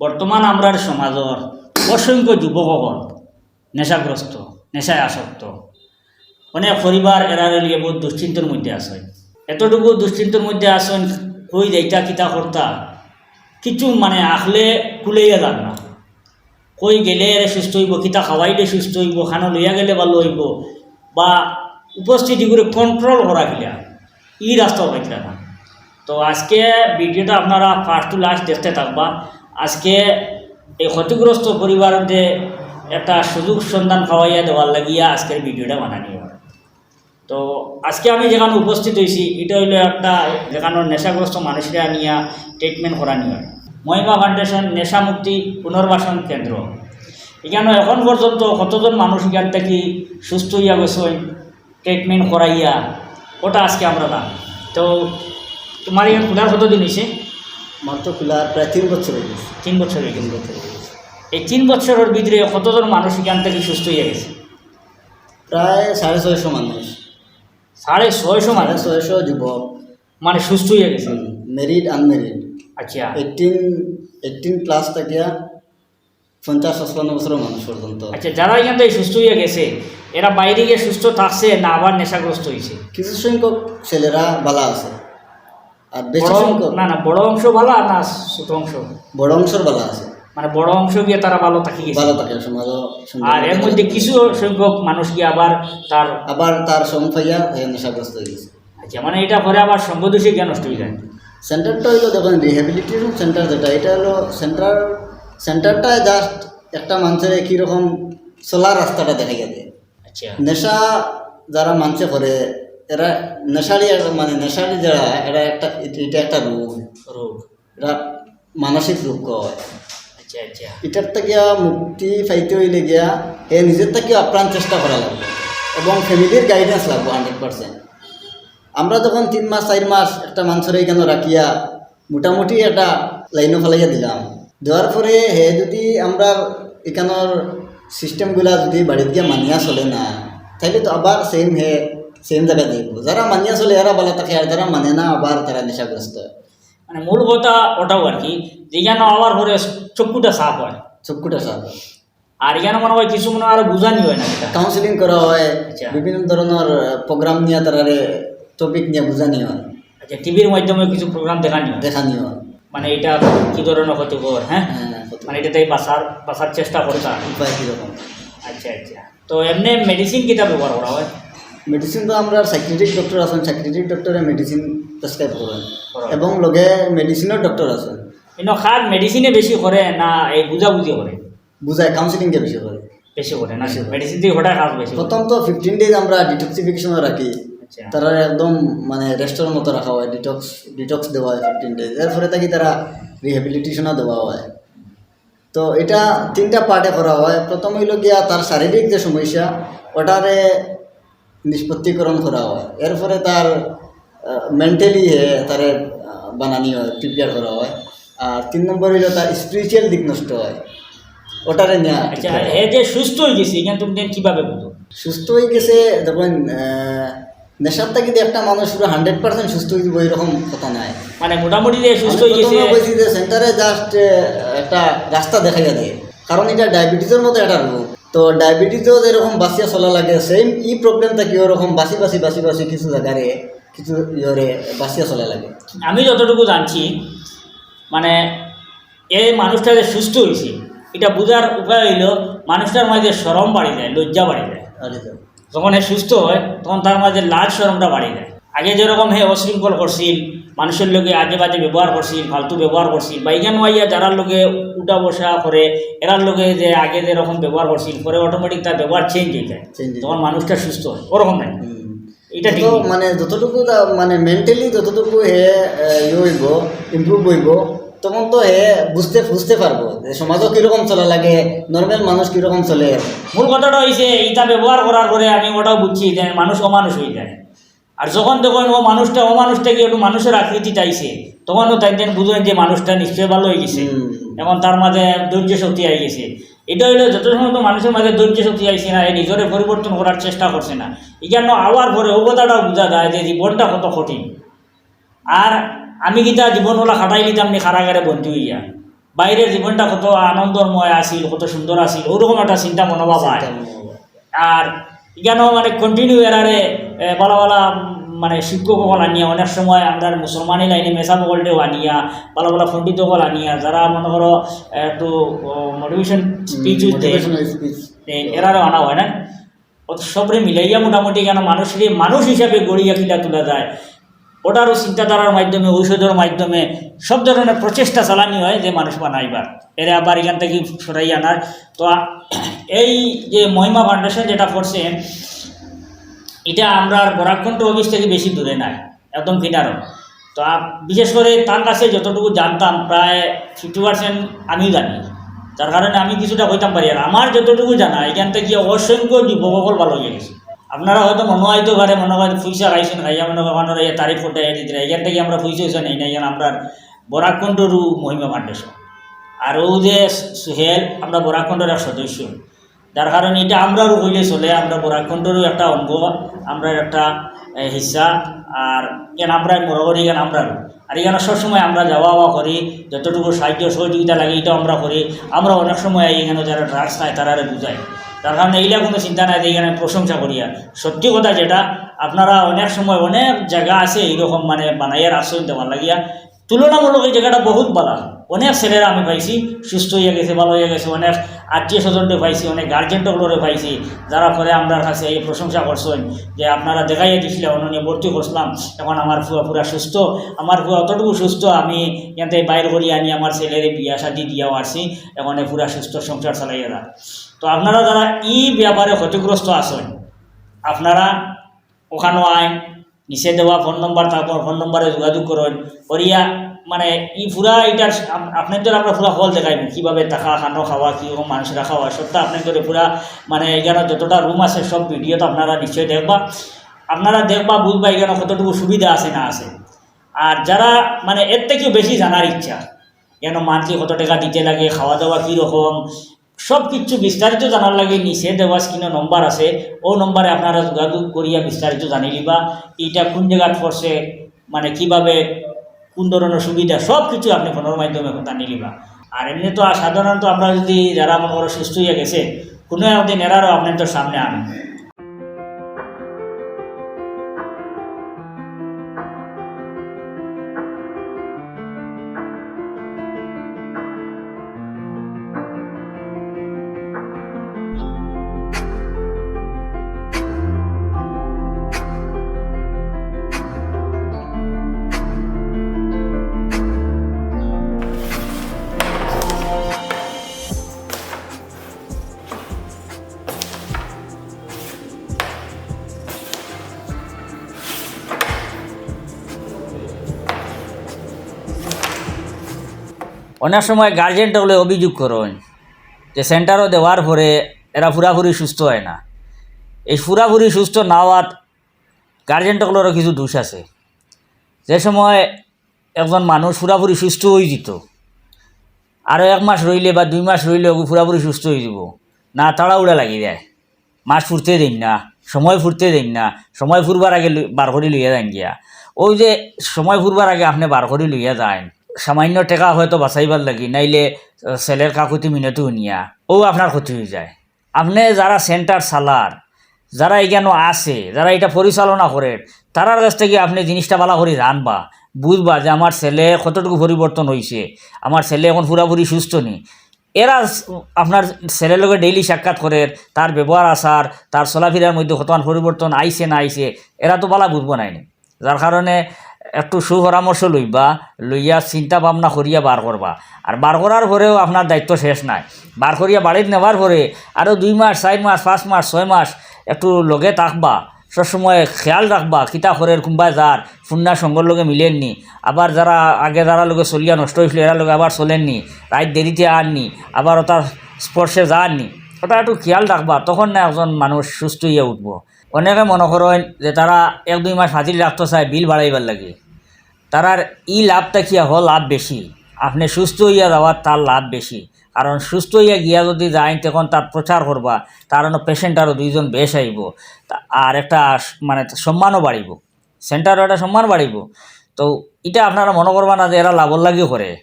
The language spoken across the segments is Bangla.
বর্তমান আমরার সমাজর অসংখ্য যুবকগণ নেশাগ্রস্ত নেশায় আসক্ত অনেক পরিবার এরারে লিয়ে বহুত দুশ্চিন্তর মধ্যে আসেন এতটুকু দুশ্চিন্তর মধ্যে আসেন ওই যেটা কিতা কর্তা কিছু মানে আখলে কুলেইয়া যান না। কই গেলে এরে সুস্থ হইব, কিতা খাওয়াইলে সুস্থ হইব, খানা লইয়া গেলে ভালো হইব, বা উপস্থিতি করে কন্ট্রোল করা গিলা, ই রাস্তা পাইতরা না। তো আজকে ভিডিওটা আপনারা ফার্স্ট টু লাস্ট দেখতে থাকবা। আজকে এই ক্ষতিগ্রস্ত পরিবারদের একটা সুযোগ সন্ধান খাওয়াইয়া দেওয়ার লাগিয়া আজকের ভিডিওটা বানানি তো আজকে আমি যেখানে উপস্থিত হয়েছি এটা হইল একটা যেখানে নেশাগ্রস্ত মানুষরা নিয়ে ট্রিটমেন্ট করানি হয়। মহিমা ফাউন্ডেশন নেশা মুক্তি পুনর্বাসন কেন্দ্র। এখানে এখন পর্যন্ত কতজন মানুষ এখান থেকে সুস্থ হইয়া গেছেন ট্রিটমেন্ট করাইয়া, ওটা আজকে আমরা দাম তো তোমার এখানে খোলার কতদিন হয়েছে মাত্র খোলার প্রায় তিন বছর হয়ে গেছে। তিন বছর তিন বছর হয়ে গেছে। এই তিন বছরের ভিতরে কতজন মানুষ এখান থেকে সুস্থ হয়ে গেছে? প্রায় সাড়ে ছয়শো মানুষ। সাড়ে ছয়শো মানুষ? ছয়শো যুবক। মানে সুস্থ হয়ে গেছে? মেরিড আনমেরিড আচ্ছা। এইটিন এইটিন প্লাস থেকে পঞ্চাশ পঁচপান্ন বছরের মানুষ পর্যন্ত। আচ্ছা যারা এখান থেকে সুস্থ হয়ে গেছে এরা বাইরে গিয়ে সুস্থ থাকছে না আবার নেশাগ্রস্ত হয়েছে? কিছু সংখ্যক ছেলেরা বালা আছে। আর বেশি সংখ্যক? না না বড় অংশ ভালো না ছোট অংশ? বড় অংশের বালা আছে। মানে বড় অংশ গিয়ে তারা ভালো থাকি গেছে। ভালো থাকে সুন্দর আর এর। মধ্যে কিছু সংখ্যক মানুষ গিয়ে আবার তার আবার তার সংখ্যা হয়ে নেশাগ্রস্ত হয়ে গেছে। আচ্ছা মানে এটা পরে আবার সঙ্গদোষী জ্ঞান নষ্ট হয়ে যায়। সেন্টারটা হইল দেখুন রিহ্যাবিলিটেশন সেন্টার যেটা এটা হলো সেন্টার সেন্টারটা জাস্ট একটা মানুষের কীরকম চলার রাস্তাটা দেখা গেছে। আচ্ছা। নেশা যারা মানছে করে এরা নেশারি একটা- মানে নেশারি যারা এরা একটা এটা- এটা একটা রোগ। রোগ। এরা মানসিক রোগ কয় আচ্ছা আচ্ছা। এটার থেকে মুক্তি পাইতে হইলে গিয়া এ নিজের থেকে আপ্রাণ চেষ্টা করা লাগবে এবং ফ্যামিলির গাইডেন্স লাগবে হান্ড্রেড পার্সেন্ট আমরা যখন তিন মাস চার মাস একটা মানুষের এখানে রাখিয়া মোটামুটি একটা লাইনও ফেলাইয়া দিলাম। দেওয়ার পরে হে যদি আমরা এখানোর সিস্টেমগুলা যদি বাড়িতে গিয়ে মানিয়া চলে না তাইলে তো আবার সেম হে সেম জায়গায় দেখব যারা মানিয়া চলে এরা ভালো থাকে আর যারা মানে না আবার তারা নেশাগ্রস্ত হয় মানে মূল কথা ওটাও আর কি যেখানে আবার পরে চক্ষুটা সাফ হয় চক্ষুটা সাথে আর এখানে মনে হয় কিছু মনে হয় আরও বোঝানি হয় না এটা কাউন্সিলিং করা হয়। বিভিন্ন ধরনের প্রোগ্রাম নিয়ে তারারে টপিক নিয়ে বোঝানি হয় আচ্ছা টিভির মাধ্যমে কিছু প্রোগ্রাম দেখানি হয় দেখানি হয় মানে এটা কি ধরনের ক্ষতিকর হ্যাঁ হ্যাঁ মানে এটাতে বাঁচার বাঁচার চেষ্টা করতাম উপায় কীরকম আচ্ছা আচ্ছা তো এমনি মেডিসিন কিটা ব্যবহার করা হয় মেডিসিন তো আমরা সাইক্রেটিক ডক্টর আছেন সাইক্রেটিক ডক্টরে মেডিসিন প্রেসক্রাইব করেন। এবং লগে মেডিসিনের ডক্টর আছেন। কিন্তু খার মেডিসিনে বেশি করে না এই বুঝাবুঝি করে বুঝায় কাউন্সিলিংকে বেশি করে বেশি করে না। মেডিসিন দিয়ে হঠাৎ কাজ বেশি প্রথম তো ফিফটিন ডেজ আমরা ডিটক্সিফিকেশনে রাখি তারা একদম মানে রেস্টোর মতো রাখা হয় ডিটক্স ডিটক্স দেওয়া হয় ফিফটিন ডেজ এরপরে থাকি তারা রিহ্যাবিলিটেশনও দেওয়া হয়। তো এটা তিনটা পার্টে করা হয়। প্রথম হইল গিয়া তার শারীরিক যে সমস্যা ওটারে নিষ্পত্তিকরণ করা হয়। এরপরে তার মেন্টালি তারে বানানি হয় প্রিপেয়ার করা হয়। আর তিন নম্বর হইল তার স্পিরিচুয়াল দিক নষ্ট হয়। ওটারে নেওয়া আচ্ছা হে যে সুস্থ হয়ে গেছে এখানে তুমি কীভাবে বুঝো? সুস্থ হয়ে গেছে যখন নেশার থেকে একটা মানুষ পুরো হান্ড্রেড পার্সেন্ট সুস্থ হয়ে যাবে এরকম কথা নাই। মানে মোটামুটি যে সুস্থ হয়ে গেছে বলছি যে সেন্টারে জাস্ট একটা রাস্তা দেখা যাবে কারণ এটা ডায়াবেটিসের মতো একটা রোগ। তো ডায়াবেটিসও যেরকম বাঁচিয়া চলা লাগে সেম ই প্রবলেমটা থাকে ওরকম বাসি বাসি বাসি বাসি কিছু জায়গারে কিছু ইয়রে বাঁচিয়া চলা লাগে। আমি যতটুকু জানছি মানে এই মানুষটা যে সুস্থ হয়েছে এটা বোঝার উপায় হইল মানুষটার মাঝে সরম বাড়ি যায় লজ্জা বাড়ি যায়। যখন হে সুস্থ হয় তখন তার মাঝে লাজ সরমটা বাড়ি যায়। আগে যেরকম হে অশৃঙ্খল করছিল মানুষের লোকে আজে বাজে ব্যবহার করছিল ফালতু ব্যবহার করছিল। বা এখান মাইয়া যারার লোকে উঠা বসা করে এরার লোকে যে আগে যেরকম ব্যবহার করছিল পরে অটোমেটিক তার ব্যবহার চেঞ্জ হয়ে যায়। তখন মানুষটা সুস্থ হয় ওরকম নাই এটা তো মানে যতটুকু মানে মেন্টালি যতটুকু হে ইয়ে হইব ইমপ্রুভ হইব তখন তো হে বুঝতে বুঝতে পারব যে সমাজও কীরকম চলা লাগে নর্মাল মানুষ কীরকম চলে। মূল কথাটা হয়েছে ইটা ব্যবহার করার পরে আমি ওটাও বুঝছি যে মানুষ অমানুষ হয়ে যায়। আর যখন তখন ও মানুষটা অমানুষ থেকে একটু মানুষের আকৃতি চাইছে? তখনও তাই দেন বুঝবেন যে মানুষটা নিশ্চয়ই ভালো হয়ে গেছে। এখন তার মাঝে ধৈর্য শক্তি আই গেছে। এটা হইল যত সময় তো মানুষের মাঝে ধৈর্য শক্তি আইছে না এই নিজরে পরিবর্তন করার চেষ্টা করছে না। এখানে আওয়ার পরে ও কথাটাও বোঝা যায় যে জীবনটা কত কঠিন। আর আমি কিতা জীবনওয়ালা খাটাই নিতাম নি খারাগারে বন্ধু হইয়া? বাইরের জীবনটা কত আনন্দময় আছিল কত সুন্দর আছিল ওরকম একটা চিন্তা মনোভাব হয় আর কেন মানে কন্টিনিউ এরারে বলা ভালো মানে শিক্ষক আনিয়া অনেক সময় আমরা মুসলমানি লাইনে মেসা বগলটেও আনিয়া ভালো ভালো পণ্ডিত আনিয়া যারা মনে করো একটু মোটিভেশন স্পিচ এরারও আনা হয় না। সবরে মিলাইয়া মোটামুটি কেন মানুষের মানুষ হিসাবে গড়িয়া কিলা তোলা যায়। ওটারও চিন্তাধারার মাধ্যমে, ঔষধের মাধ্যমে সব ধরনের প্রচেষ্টা চালানি হয় যে মানুষ বানাইবার। এরা আবার এখান থেকে সরাই আনার। তো এই যে মহিমা ফাউন্ডেশন যেটা করছে, এটা আমরা বরাকণ্ঠ অফিস থেকে বেশি দূরে নাই, একদম কিনারও। তো বিশেষ করে তার কাছে যতটুকু জানতাম, প্রায় ফিফটি পার্সেন্ট আমিও জানি। যার কারণে আমি কিছুটা কইতাম পারি। আর আমার যতটুকু জানা, এখান থেকে অসংখ্য যুবকল ভালো হয়ে গেছে। আপনারা হয়তো মনে হয়তো পারে মনে হয় ফুইসা খাইছেন খাইয়া মনে করেন এই তারিখ ফোটা দিতে এখান থেকে আমরা ফুইসা হইসা নেই না এখানে আমরা বরাকণ্ঠরু মহিমা ফাউন্ডেশন। আর ও যে সুহেল আমরা বরাকণ্ঠের এক সদস্য। যার কারণে এটা আমরাও হইলে চলে, আমরা বরাকণ্ঠেরও একটা অঙ্গ আমরা একটা হিসা আর কেন আমরা মনে করি কেন আমরা আর এখানে সবসময় আমরা যাওয়া আওয়া করি, যতটুকু সাহায্য সহযোগিতা লাগে, এটাও আমরা করি। আমরা অনেক সময় এখানে যারা ড্রাগস খায় তারা বুঝাই। তার কারণে এইটা কোনো চিন্তা নাই এখানে প্রশংসা করিয়া সত্যি কথা যেটা, আপনারা অনেক সময় অনেক জায়গা আছে এইরকম মানে বানাইয়ার আশ্রয় দেওয়ার লাগিয়া। তুলনামূলক এই জায়গাটা বহুত ভালো। অনেক ছেলেরা আমি পাইছি, সুস্থ হয়ে গেছে, ভালো হয়ে গেছে, অনেক আত্মীয় স্বজনকে পাইছি, অনেক গার্জেনটগুলোরে পাইছি, যারা পরে আমার কাছে এই প্রশংসা করছেন যে আপনারা দেখাইয়া দিছিলে, অনন্য ভর্তি করছিলাম এখন আমার ফুয়া পুরা সুস্থ, আমার ফুয়া অতটুকু সুস্থ, আমি এখান বাইর করি আনি, আমার ছেলের বিয়া শাদি দিয়াও আসছি এখন পুরা সুস্থ সংসার চালাইয়া যা তো আপনারা যারা ই ব্যাপারে ক্ষতিগ্রস্ত আছেন, আপনারা ওখানেও আইন নিচে দেওয়া ফোন নম্বর তারপর ফোন নম্বরে যোগাযোগ করেন করিয়া মানে ই পুরা এটার আপ- আপনার তো আমরা পুরা হল দেখাইব কীভাবে টাকা খানো খাওয়া কীরকম মানুষ রাখা হয় সবটা আপনার তো পুরা মানে এখানে যতটা রুম আছে, সব ভিডিও তো আপনারা নিশ্চয়ই দেখবা। আপনারা দেখবা, বুঝবা এখানে কতটুকু সুবিধা আছে, না আছে। আর যারা মানে এর থেকেও বেশি জানার ইচ্ছা, কেন মান্থলি কত টাকা দিতে লাগে, খাওয়া দাওয়া কীরকম সব কিছু বিস্তারিত জানার লাগে নিচে দেওয়া স্ক্রিনে নম্বর আছে। ও নম্বরে আপনারা যোগাযোগ করিয়া বিস্তারিত জানি লিবা এইটা কোন জায়গাত পড়ছে মানে কীভাবে, কোন ধরনের সুবিধা সব কিছু আপনি ফোনের মাধ্যমে জানি লিবা আর এমনি তো সাধারণত আমরা যদি যারা মনে করো সুস্থ হয়ে গেছে, কোনো একদিন এরারও আপনার তো সামনে আনেন অনেক সময় গার্জেনটা হলে অভিযোগ করেন যে সেন্টারও দেওয়ার পরে এরা পুরাপুরি সুস্থ হয় না। এই পুরাপুরি সুস্থ না হওয়ার গার্জেনটাগুলোরও কিছু দোষ আছে। যে সময় একজন মানুষ পুরাপুরি সুস্থ হয়ে যেত, আরও এক মাস রইলে বা দুই মাস রইলে ওকে পুরাপুরি সুস্থ হয়ে যাব, না তাড়াউড়া লাগি যায়। মাস ফুরতে দিন না, সময় ফুরতে দিন না, সময় ফুরবার আগে বার করে লইয়া যান গিয়া। ওই যে সময় ফুরবার আগে আপনি বার করে লইয়া যান সামান্য টাকা হয়তো বাঁচাইবার লাগি, নাইলে ছেলের কাকুতি মিনতি নিয়া ও আপনার ক্ষতি হয়ে যায়। আপনি যারা সেন্টার সালার যারা এখানে আছে যারা এটা পরিচালনা করে তারার কাছ থেকে আপনি জিনিসটা ভালো করে জানবা বুঝবা যে আমার ছেলে কতটুকু পরিবর্তন হয়েছে আমার ছেলে এখন পুরাপুরি সুস্থ নেই এরা আপনার ছেলের লগে ডেইলি সাক্ষাৎ করে তার ব্যবহার আচার তার চলাফেরার মধ্যে কতক্ষণ পরিবর্তন আইছে না আইছে এরা তো বালা বুঝব নাই যার কারণে একটু সুপরামর্শ লইবা, লইয়া চিন্তা ভাবনা করিয়া বার করবা। আর বার করার পরেও আপনার দায়িত্ব শেষ নাই। বার করিয়া বাড়িতে নেওয়ার পরে আরও দুই মাস, চার মাস, পাঁচ মাস, ছয় মাস একটু লগে থাকবা। সবসময় খেয়াল রাখবা, কিতা করের কোনবা যার ফুন্না সঙ্গর লগে মিলেননি। আবার যারা আগে যারা লগে চলিয়া নষ্ট হয়েছিল এরা লগে আবার চলেননি। রাত দেরিতে আননি আবার ওটার স্পর্শে যাননি। ওটা একটু খেয়াল রাখবা, তখন না একজন মানুষ সুস্থ হইয়া উঠবো। অনেকে মনে করেন যে তারা এক দুই মাস হাজির রাখতে চায়, বিল বাড়াইবার লাগে। তারার ই লাভটা কি হল? লাভ বেশি। আপনি সুস্থ হইয়া যাওয়ার তার লাভ বেশি। কারণ সুস্থ হইয়া গিয়া যদি যায় তখন তার প্রচার করবা, তার পেশেন্ট আরও দুইজন বেশ আইব। আর একটা মানে সম্মানও বাড়িব। সেন্টারও একটা সম্মান বাড়িব। তো এটা আপনারা মনে করবা না যে এরা লাভর লাগিও করে।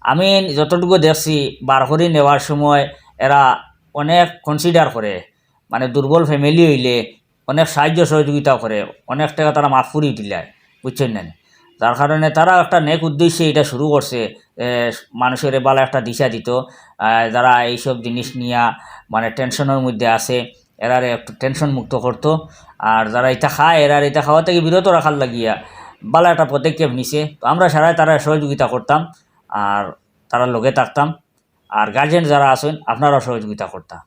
আমি যতটুকু দেখছি বার করে নেওয়ার সময় এরা অনেক কনসিডার করে। মানে দুর্বল ফ্যামিলি হইলে অনেক সাহায্য সহযোগিতা করে, অনেক টাকা তারা মাফ করে দিলায় বুঝছেন না? যার কারণে তারা একটা নেক উদ্দেশ্যে এটা শুরু করছে মানুষের এবারে একটা দিশা দিত। যারা এইসব জিনিস নিয়ে মানে টেনশনের মধ্যে আছে, এরারে একটু টেনশন মুক্ত করতো। আর যারা এটা খায়, এরার এটা খাওয়া থেকে বিরত রাখার লাগিয়া ভালো একটা পদক্ষেপ নিছে। তো আমরা সারাই তারা সহযোগিতা করতাম, আর তারা লগে থাকতাম। আর গার্জেন যারা আছেন, আপনারাও সহযোগিতা করতাম।